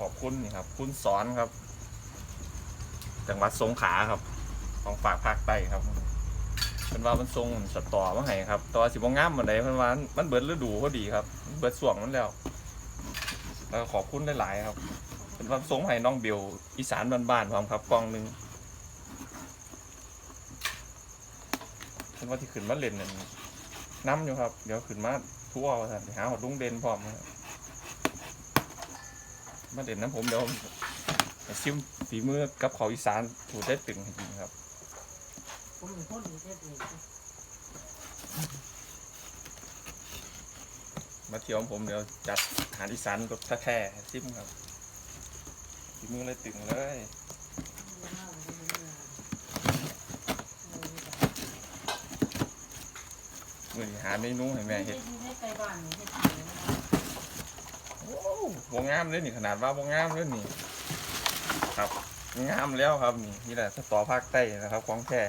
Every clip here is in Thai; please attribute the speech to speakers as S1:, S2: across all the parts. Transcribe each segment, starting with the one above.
S1: ขอบคุณนี่ครับ คุณสอนครับ จังหวัดสงขลาครับ ของฝากภาคใต้ครับเป็นว่ามันทรงสตอมาให้ครับตัวาสิบงงามเหมือนใดเพิ่นว่ามันเบิดฤดูพอดีครับ เบิดส่วงมันแล้วแล้วขอบคุณหลายๆครับเป็นว่าทรงให้น้องเบลอีสานบ้านๆพร้อมครับกล่องหนึงเป็นว่าที่ขึ้นมาเล่นนั่นน้ำอยู่ครับ เดี๋ยวขึ้นมาทั่วว่านหาหอดลุงเด่นพร้อมครับ มาเด่นน้ำผมเดี๋ยวซิมฝีมือกับเขาอีสานถูกได้ตึงให้กินครับ
S2: ผมเป็นคนดีเด็ดเอง
S1: มาเที่ยวของผมเดี๋ยวจัดอาหารอีสานรสแท้ๆให้ซิมครับฝีมือเลยตึงเลยมือนี้หาเมนูให้แม่เฮ็ด วงงามเลยนี่ขนาดว่าวงงามเลยนี่ ครับงามแล้วครับนี่นี่แหละสตอภาคใต้นะครับของแท้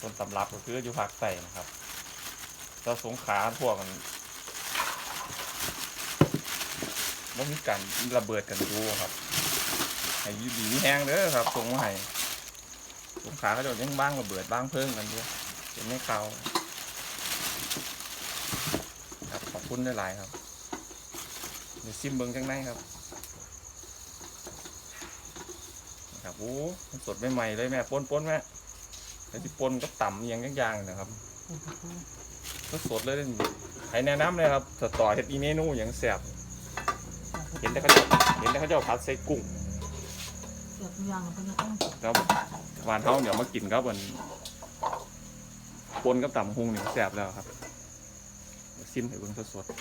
S1: ต้นตำรับก็คืออยู่ภาคใต้นะครับเราสงขาพวกกันว่ามีการระเบิดกันดูครับให้ยูดีแห้งเด้อครับสงมาให้สงขาเขาจะยังบ้างระเบิดบ้างเพิ่งกันด้วยเป็นไม่เก่า ครับขอบคุณหลายๆครับ เดี๋ยวซิมเบิงจังไงครับนะครับโอ้มันสดใหม่ๆเลยแม่ปนปนๆแม่แล้วที่ปนก็ต่ำอหยังย่างๆนะครับก็สดเลยนี่ใครแนะนำเลยครับสตอเฮ็ดอีเมนูอย่างแซ่บเห็นแต่เขาเจ้าเห็นแต่เขาเจ้าผัดใส่กุ้ง
S2: เสียบยางมันก็ต้อง
S1: แล้วหวานเฮาเดี๋ยวมากินครับมันปนกับต่ำหุงนี่แซ่บแล้วครับเดี๋ยว ซิมให้เบิ่งสดๆ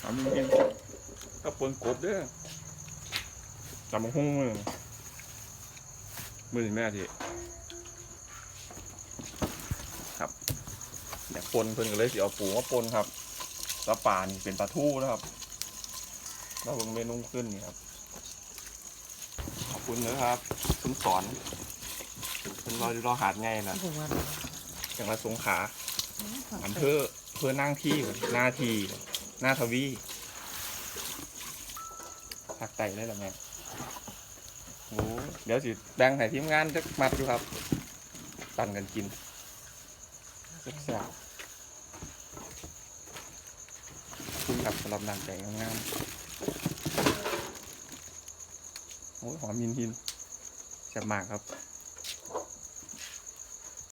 S1: เอามีกินกับปนกบเด้อจำบักหุ่งมือมืองแม่ทีครับอยากปนเพิ่นก็เลยสิเอาปูมาปนครับแล้วป่านี่เป็นปลาทูนะครับแล้วเบิ่งเมนูขึ้นนี่ครับขอบคุณนะครับ คุณสอนเพิ่นรอยรอหาดไงนะ จังหวัดสงขลาอำเภออำเภอนั่งที่หน้าทีหน้าทวีภาคใต้ได้หรอแม่โอ้เดี๋ยวสิแบ่งให้ทีมงานจะมัดอยู่ครับ ตันกันกินแซ่บๆขอบคุณครับสำหรับนางแต่งงามๆโอ้ยหอมยินหินแซ่บมากครับ